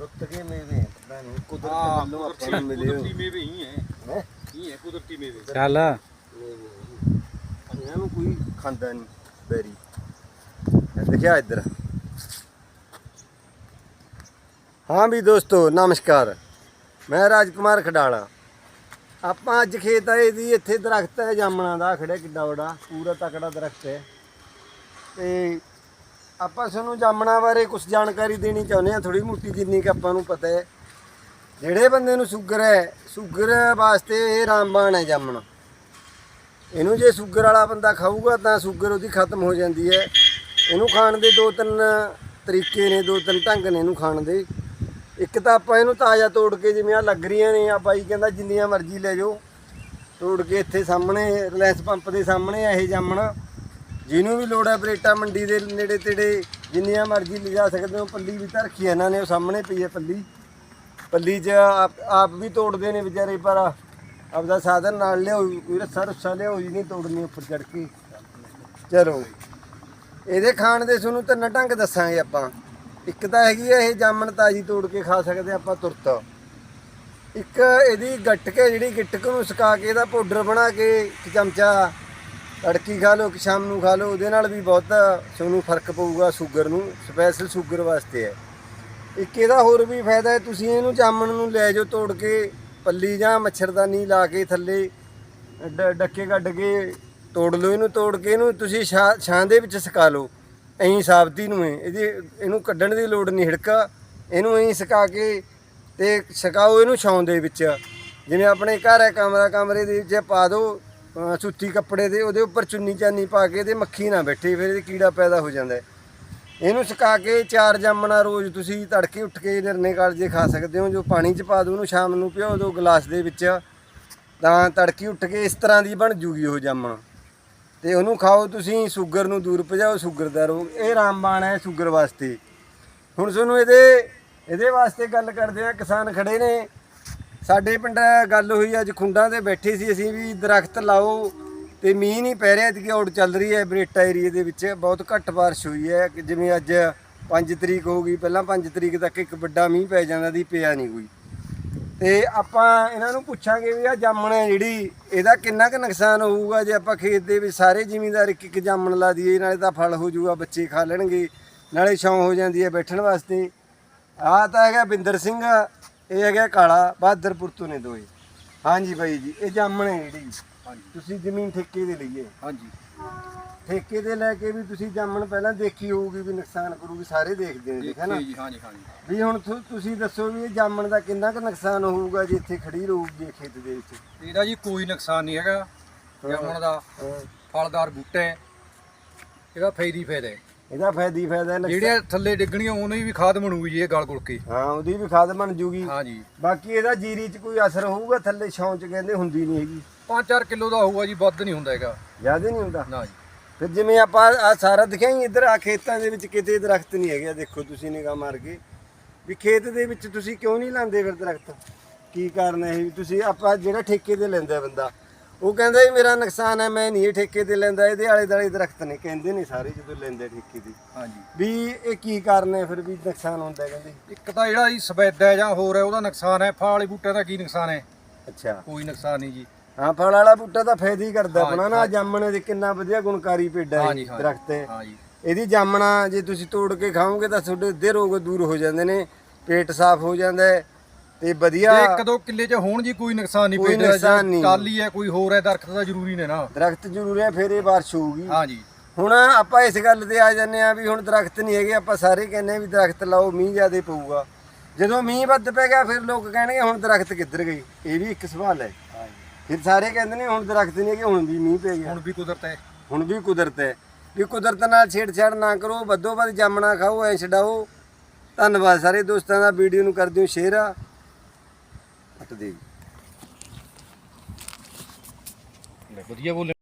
ਰੁੱਤ ਕੇ ਮੇਵੇ? ਨਹੀਂ ਕੁਦਰਤ ਵੱਲੋਂ ਆਪਾਂ ਨੂੰ ਮਿਲੇ ਹੋ। ਕੁਦਰਤੀ ਮੇਵੇ ਹੀ ਹੈ ਹੈਂ? ਹੀ ਹੈ ਕੁਦਰਤੀ ਮੇਵੇ। ਚੱਲ। ਮੇਵੇ। ਇਹਨਾਂ ਨੂੰ ਕੋਈ ਖਾਂਦਾ ਨਹੀਂ ਬੈਰੀ। ਇਹ ਦਿਖਿਆ ਇੱਧਰ। ਹਾਂ ਵੀ ਦੋਸਤੋ ਨਮਸਕਾਰ। ਮੈਂ ਰਾਜਕੁਮਾਰ ਖਡਾਲਾ ਆਪਾਂ ਅੱਜ ਖੇਤ ਆਏ ਦੀ ਇੱਥੇ ਦਰਖਤ ਹੈ ਜਾਮਣਾ ਦਾ ਖੜਿਆ ਕਿੱਡਾ ਵੱਡਾ। ਪੂਰਾ ਤਕੜਾ ਦਰਖਤ ਹੈ। ਤੇ ਆਪਾਂ ਤੁਹਾਨੂੰ ਜਾਮਣਾ ਬਾਰੇ ਕੁਝ ਜਾਣਕਾਰੀ ਦੇਣੀ ਚਾਹੁੰਦੇ ਹਾਂ ਥੋੜੀ ਮੋਟੀ ਜਿੰਨੀ ਕਿ ਆਪਾਂ ਨੂੰ ਪਤਾ ਹੈ। ਜਿਹੜੇ ਬੰਦੇ ਨੂੰ ਸ਼ੂਗਰ ਹੈ, ਸ਼ੂਗਰ ਵਾਸਤੇ ਇਹ ਰਾਮਬਾਣ ਹੈ ਜਾਮਣਾ। ਇਹਨੂੰ ਜੇ ਸ਼ੂਗਰ ਵਾਲਾ ਬੰਦਾ ਖਾਊਗਾ ਤਾਂ ਸ਼ੂਗਰ ਉਹਦੀ ਖਤਮ ਹੋ ਜਾਂਦੀ ਹੈ। ਇਹਨੂੰ ਖਾਣ ਦੇ ਦੋ ਤਿੰਨ ਤਰੀਕੇ ਨੇ, ਦੋ ਤਿੰਨ ਢੰਗ ਨੇ ਇਹਨੂੰ ਖਾਣ ਦੇ। ਇੱਕ ਤਾਂ ਆਪਾਂ ਇਹਨੂੰ ਤਾਜ਼ਾ ਤੋੜ ਕੇ ਜਿਵੇਂ ਆ ਲੱਗ ਰਹੀਆਂ ਨੇ, ਆ ਬਾਈ ਕਹਿੰਦਾ ਜਿੰਨੀਆਂ ਮਰਜ਼ੀ ਲੈ ਜਾਓ। ਤੋੜ ਕੇ ਇੱਥੇ ਸਾਹਮਣੇ, ਰਿਲਾਇੰਸ ਪੰਪ ਦੇ ਸਾਹਮਣੇ ਇਹ ਜਾਮਣਾ। ਜਿਹਨੂੰ ਵੀ ਲੋੜ ਹੈ ਬਰੇਟਾ ਮੰਡੀ ਦੇ ਨੇੜੇ ਤੇੜੇ ਜਿੰਨੀਆਂ ਮਰਜ਼ੀ ਲਿਜਾ ਸਕਦੇ ਹੋ, ਪੱਲੀ ਵੀ ਧਰਖੀ ਹੈ ਇਹਨਾਂ ਨੇ, ਉਹ ਸਾਹਮਣੇ ਪਈ ਹੈ ਪੱਲੀ। ਪੱਲੀ 'ਚ ਆਪ ਆਪ ਵੀ ਤੋੜਦੇ ਨੇ ਵਿਚਾਰੇ ਪਰ ਆਪਦਾ ਸਾਧਨ ਨਾਲ ਲਿਆਓ ਕੋਈ ਰੱਸਾ ਰੁੱਸਾ ਲਿਆਓ ਜੀ ਨਹੀਂ ਤੋੜਨੀ ਉੱਪਰ ਚੜ ਕੇ। ਚਲੋ, ਇਹਦੇ ਖਾਣ ਦੇ ਤੁਹਾਨੂੰ ਤਿੰਨ ਢੰਗ ਦੱਸਾਂਗੇ ਆਪਾਂ। ਇੱਕ ਤਾਂ ਹੈਗੀ ਹੈ ਇਹ ਜਾਮਣ ਤਾਜੀ ਤੋੜ ਕੇ ਖਾ ਸਕਦੇ ਆਪਾਂ ਤੁਰਤ। ਇੱਕ ਇਹਦੀ ਗੱਟਕੇ ਜਿਹੜੀ ਗਿੱਟਕ ਨੂੰ ਸੁਕਾ ਕੇ ਇਹਦਾ ਪਾਊਡਰ ਬਣਾ ਕੇ ਇੱਕ ਚਮਚਾ ਤੜਕੀ ਖਾ ਲਓ ਕਿ ਸ਼ਾਮ ਨੂੰ ਖਾ ਲਓ, ਉਹਦੇ ਨਾਲ ਵੀ ਬਹੁਤਾ ਤੁਹਾਨੂੰ ਫ਼ਰਕ ਪਊਗਾ ਸ਼ੂਗਰ ਨੂੰ, ਸਪੈਸ਼ਲ ਸ਼ੂਗਰ ਵਾਸਤੇ ਹੈ। ਇੱਕ ਇਹਦਾ ਹੋਰ ਵੀ ਫਾਇਦਾ ਹੈ, ਤੁਸੀਂ ਇਹਨੂੰ ਜਾਮਣ ਨੂੰ ਲੈ ਜਾਓ ਤੋੜ ਕੇ, ਪੱਲੀ ਜਾਂ ਮੱਛਰਦਾਨੀ ਲਾ ਕੇ ਥੱਲੇ, ਡ- ਡੱਕੇ ਕੱਢ ਕੇ ਤੋੜ ਲਓ ਇਹਨੂੰ, ਤੋੜ ਕੇ ਇਹਨੂੰ ਤੁਸੀਂ ਛਾਂ ਛਾਂ ਦੇ ਵਿੱਚ ਸੁਕਾ ਲਓ। ਐਂ ਸਾਬਤੀ ਨੂੰ ਹੈ ਇਹਦੀ, ਇਹਨੂੰ ਕੱਢਣ ਦੀ ਲੋੜ ਨਹੀਂ, ਹਿੜਕਾ, ਇਹਨੂੰ ਐਂ ਸੁਕਾ ਕੇ ਤੇ ਸੁਕਾਓ ਇਹਨੂੰ ਛਾਂ ਦੇ ਵਿੱਚ। ਜਿਵੇਂ ਆਪਣੇ ਘਰ ਹੈ, ਕਮਰਾ, ਕਮਰੇ ਦੇ ਵਿੱਚ ਪਾ ਦਿਓ ਸੁੱਤੀ ਕੱਪੜੇ ਦੇ, ਉਹਦੇ ਉੱਪਰ ਚੁੰਨੀ ਚਾਨੀ ਪਾ ਕੇ ਤੇ ਮੱਖੀ ਨਾ ਬੈਠੇ, ਫਿਰ ਇਹਦੇ ਕੀੜਾ ਪੈਦਾ ਹੋ ਜਾਂਦਾ ਹੈ। ਇਹਨੂੰ ਸੁਕਾ ਕੇ ਚਾਰ ਜਾਮਣਾ ਰੋਜ਼ ਤੁਸੀਂ ਤੜਕੇ ਉੱਠ ਕੇ ਨਿਰਨੇ ਕਾਲਜੇ ਖਾ ਸਕਦੇ ਹੋ, ਜੋ ਪਾਣੀ ਚ ਪਾ ਦਿਓ ਉਹਨੂੰ ਸ਼ਾਮ ਨੂੰ ਭਿਓ ਦਿਓ ਗਲਾਸ ਦੇ ਵਿੱਚ। ਤਾਂ ਤੜਕੀ ਉੱਠ ਕੇ ਇਸ ਤਰ੍ਹਾਂ ਦੀ ਬਣ ਜੂਗੀ ਉਹ ਜਾਮਣ। ਤੇ ਉਹਨੂੰ ਖਾਓ ਤੁਸੀਂ, ਸ਼ੂਗਰ ਨੂੰ ਦੂਰ ਭਜਾਓ, ਸ਼ੂਗਰ ਦਾ ਰੋਗ, ਇਹ ਰਾਮਬਾਣ ਹੈ ਸ਼ੂਗਰ ਵਾਸਤੇ। ਹੁਣ ਤੁਹਾਨੂੰ ਇਹਦੇ ਇਹਦੇ ਵਾਸਤੇ ਗੱਲ ਕਰਦੇ ਆ, ਕਿਸਾਨ ਖੜੇ ਨੇ। ਸਾਡੇ ਪਿੰਡ ਗੱਲ ਹੋਈ, ਅੱਜ ਖੁੰਡਾਂ ਤੇ ਬੈਠੇ ਸੀ ਅਸੀਂ ਵੀ, ਦਰਖਤ ਲਾਓ ਤੇ ਮੀਂਹ ਨਹੀਂ ਪੈ ਰਿਹਾ ਕਿ ਔੜ ਚੱਲ ਰਹੀ ਹੈ, ਬਰੇਟਾ ਏਰੀਏ ਦੇ ਵਿੱਚ ਬਹੁਤ ਘੱਟ ਬਾਰਿਸ਼ ਹੋਈ ਹੈ ਜਿਵੇਂ ਅੱਜ 5 ਤਰੀਕ ਹੋ ਗਈ, ਪਹਿਲਾਂ 5 ਤਰੀਕ ਤੱਕ ਇੱਕ ਵੱਡਾ ਮੀਂਹ ਪੈ ਜਾਂਦਾ ਦੀ ਪਿਆ ਨਹੀਂ ਕੋਈ। ਤੇ ਆਪਾਂ ਇਹਨਾਂ ਨੂੰ ਪੁੱਛਾਂਗੇ ਵੀ ਆ ਜਾਮਣ ਹੈ ਜਿਹੜੀ, ਇਹਦਾ ਕਿੰਨਾ ਕੁ ਨੁਕਸਾਨ ਹੋਊਗਾ, ਜੇ ਆਪਾਂ ਖੇਤ ਦੇ ਵਿੱਚ ਸਾਰੇ ਜ਼ਿਮੀਂਦਾਰ ਇੱਕ ਇੱਕ ਜਾਮਣ ਲਾ ਦਈਏ, ਨਾਲੇ ਤਾਂ ਫਲ ਹੋ ਜਾਊਗਾ, ਬੱਚੇ ਖਾ ਲੈਣਗੇ, ਨਾਲੇ ਛਾਂ ਹੋ ਜਾਂਦੀ ਹੈ ਬੈਠਣ ਵਾਸਤੇ। ਆਹ ਤਾਂ ਹੈਗਾ ਬਿੰਦਰ ਸਿੰਘ ਇਹ ਹੈਗਾ ਕਾਲਾ ਬਹਾਦਰਪੁਰ ਤੋਂ ਨੇ ਦੋਏ। ਹਾਂਜੀ ਬਾਈ ਜੀ ਇਹ ਜਾਮਣ ਹੈ ਜਿਹੜੀ। ਹਾਂਜੀ। ਤੁਸੀਂ ਜ਼ਮੀਨ ਠੇਕੇ ਦੇ ਲਈਏ। ਹਾਂਜੀ। ਠੇਕੇ ਦੇ ਲੈ ਕੇ ਵੀ ਤੁਸੀਂ ਜਾਮਣ ਪਹਿਲਾਂ ਦੇਖੀ ਹੋਊਗੀ ਵੀ ਨੁਕਸਾਨ ਕਰੂਗੀ ਸਾਰੇ ਦੇਖਦੇ ਨੇ ਦੇਖਿਆ ਨਾ? ਦੇਖੀ ਜੀ ਹਾਂਜੀ ਹਾਂਜੀ। ਵੀ ਹੁਣ ਤੁ- ਤੁਸੀਂ ਦੱਸੋ ਵੀ ਇਹ ਜਾਮਣ ਦਾ ਕਿੰਨਾ ਕੁ ਨੁਕਸਾਨ ਹੋਊਗਾ ਜੇ ਇੱਥੇ ਖੜੀ ਰਹੂਗੀ ਇਹ ਖੇਤ ਦੇ ਵਿੱਚ? ਇਹਦਾ ਜੀ ਕੋਈ ਨੁਕਸਾਨ ਨਹੀਂ ਹੈਗਾ। ਜਾਮਣ ਦਾ ਹਾਂ। ਫਲਦਾਰ ਬੂਟਾ ਹੈ। ਇਹਦਾ ਫਾਇਦਾ ਹੀ ਫਾਇਦਾ ਹੈ। ਇਹਦਾ ਫਾਇਦਾ ਹੀ ਫਾਇਦਾ ਹੈ ਨੁਕਸਾਨ- ਜਿਹੜੇ ਥੱਲੇ ਡਿੱਗਣੀਆਂ ਉਹਨੂੰ ਵੀ ਖਾਦ ਬਣੂਗੀ ਜੀ ਇਹ ਗਲ ਗੁਲ ਕੇ। ਹਾਂ ਉਹਦੀ ਵੀ ਖਾਦ ਬਣ ਜੂਗੀ। ਹਾਂਜੀ ਬਾਕੀ ਇਹਦਾ ਜੀਰੀ 'ਚ ਕੋਈ ਅਸਰ ਹੋਊਗਾ ਥੱਲੇ ਛਾਂ 'ਚ ਕਹਿੰਦੇ ਹੁੰਦੀ ਨਹੀਂ ਹੈਗੀ। 5-4 ਕਿਲੋ ਦਾ ਹੋਊਗਾ ਜੀ ਵੱਧ ਨਹੀਂ ਹੁੰਦਾ ਹੈਗਾ। ਜ਼ਿਆਦਾ ਨਹੀਂ ਹੁੰਦਾ? ਨਾ ਜੀ। ਫਿਰ ਜਿਵੇਂ ਆਪਾਂ ਆ ਸਾਰਾ ਦਿਖਿਆ ਹੀ ਇੱਧਰ ਆ ਖੇਤਾਂ ਦੇ ਵਿੱਚ ਕਿਤੇ ਦਰਖਤ ਨਹੀਂ ਹੈਗੇ। ਦੇਖੋ ਤੁਸੀਂ ਨਿਗਾਹ ਮਾਰ ਕੇ। ਵੀ ਖੇਤ ਦੇ ਵਿੱਚ ਤੁਸੀਂ ਕਿਉਂ ਨਹੀਂ ਲਾਉਂਦੇ ਫਿਰ ਦਰਖਤ? ਕੀ ਕਾਰਨ ਹੈ ਤੁਸੀਂ ਆਪਾਂ ਜਿਹੜਾ ਠੇਕੇ ਤੇ ਲੈਂਦਾ ਬੰਦਾ ਉਹ ਕਹਿੰਦਾ ਜੀ ਮੇਰਾ ਨੁਕਸਾਨ ਹੈ ਮੈਂ ਨਹੀਂ ਇਹ ਠੇਕੇ ਤੇ ਲੈਂਦਾ ਇਹਦੇ ਆਲੇ ਦੁਆਲੇ ਦਰਖਤ ਨੇ। ਕਹਿੰਦੇ ਨੇ ਸਾਰੇ ਜਦੋਂ ਲੈਂਦੇ ਠੇਕੇ ਤੇ। ਹਾਂਜੀ। ਵੀ ਇਹ ਕੀ ਕਾਰਨ ਹੈ ਫਿਰ ਵੀ ਨੁਕਸਾਨ ਹੁੰਦਾ ਹੈ ਕਹਿੰਦੇ? ਇੱਕ ਤਾਂ ਜਿਹੜਾ ਜੀ ਸਫੈਦਾ ਹੈ ਜਾਂ ਹੋਰ ਹੈ ਉਹਦਾ ਨੁਕਸਾਨ ਹੈ। ਫਲ ਵਾਲੇ ਬੂਟੇ ਦਾ ਕੀ ਨੁਕਸਾਨ ਹੈ? ਅੱਛਾ। ਕੋਈ ਨੁਕਸਾਨ ਨਹੀਂ ਜੀ। ਹਾਂ ਫਲ ਵਾਲਾ ਬੂਟਾ ਤਾਂ ਫਾਇਦਾ ਹੀ ਕਰਦਾ ਆਪਣਾ ਨਾ। ਜਾਮਣੇ ਦੇ ਕਿੰਨਾ ਵਧੀਆ ਗੁਣਕਾਰੀ ਪੇਡਾ ਹੈ। ਦਰਖਤ ਹੈ। ਇਹਦੀ ਜਾਮਣਾ ਜੇ ਤੁਸੀਂ ਤੋੜ ਕੇ ਖਾਓਗੇ ਤਾਂ ਤੁਹਾਡੇ ਅੱਧੇ ਰੋਗ ਦੂਰ ਹੋ ਜਾਂਦੇ ਨੇ ਪੇਟ ਸਾਫ਼ ਹੋ ਜਾਂਦਾ ਹੈ ਤੇ ਵਧੀਆ ਜੇ ਇੱਕ ਦੋ ਕਿੱਲੇ 'ਚ ਹੋਣ ਜੀ ਕੋਈ ਨੁਕਸਾਨ ਨਹੀਂ ਕੋਈ ਨੁਕਸਾਨ ਨਹੀਂ। ਹੈ ਕੋਈ ਹੋਰ ਹੈ ਦਰਖਤ ਦਾ ਜ਼ਰੂਰੀ ਨੇ ਨਾ। ਦਰਖਤ ਜ਼ਰੂਰ ਹੈ ਫਿਰ ਇਹ ਬਾਰਿਸ਼ ਹੋਊਗੀ। ਹਾਂ ਜੀ। ਹੁਣ ਆਪਾਂ ਇਸ ਗੱਲ ਤੇ ਆ ਜਾਂਦੇ ਆ ਵੀ ਹੁਣ ਦਰਖਤ ਨਹੀਂ ਹੈਗੇ ਆਪਾਂ ਸਾਰੇ ਕਹਿੰਦੇ ਆ ਵੀ ਦਰਖਤ ਲਾਓ ਮੀਂਹ ਜ਼ਿਆਦੇ ਪਊਗਾ। ਜਦੋਂ ਮੀਂਹ ਵੱਧ ਪੈ ਗਿਆ ਫਿਰ ਲੋਕ ਕਹਿਣਗੇ ਹੁਣ ਦਰਖਤ ਕਿੱਧਰ ਗਏ? ਇਹ ਵੀ ਇੱਕ ਸਵਾਲ ਹੈ। ਫਿਰ ਸਾਰੇ ਕਹਿੰਦੇ ਨੇ ਹੁਣ ਦਰਖਤ ਨਹੀਂ ਹੈਗੇ ਹੁਣ ਵੀ ਮੀਂਹ ਪੈ ਗਿਆ। ਹੁਣ ਵੀ ਕੁਦਰਤ ਹੈ। ਹੁਣ ਵੀ ਕੁਦਰਤ ਹੈ। ਵੀ ਕੁਦਰਤ ਨਾਲ ਛੇੜਛਾੜ ਨਾ ਕਰੋ ਵੱਧੋ ਵੱਧ ਜਾਮਣਾ ਖਾਓ ਐ ਛਡਾਓ। ਧੰਨਵਾਦ ਸਾਰੇ ਦੋਸਤਾਂ ਦਾ ਵੀਡੀਓ ਨੂੰ ਕਰ ਦਿਓ ਸ਼ੇਅਰ ਹਟ ਦੇ ਵਧੀਆ ਬੋਲੇ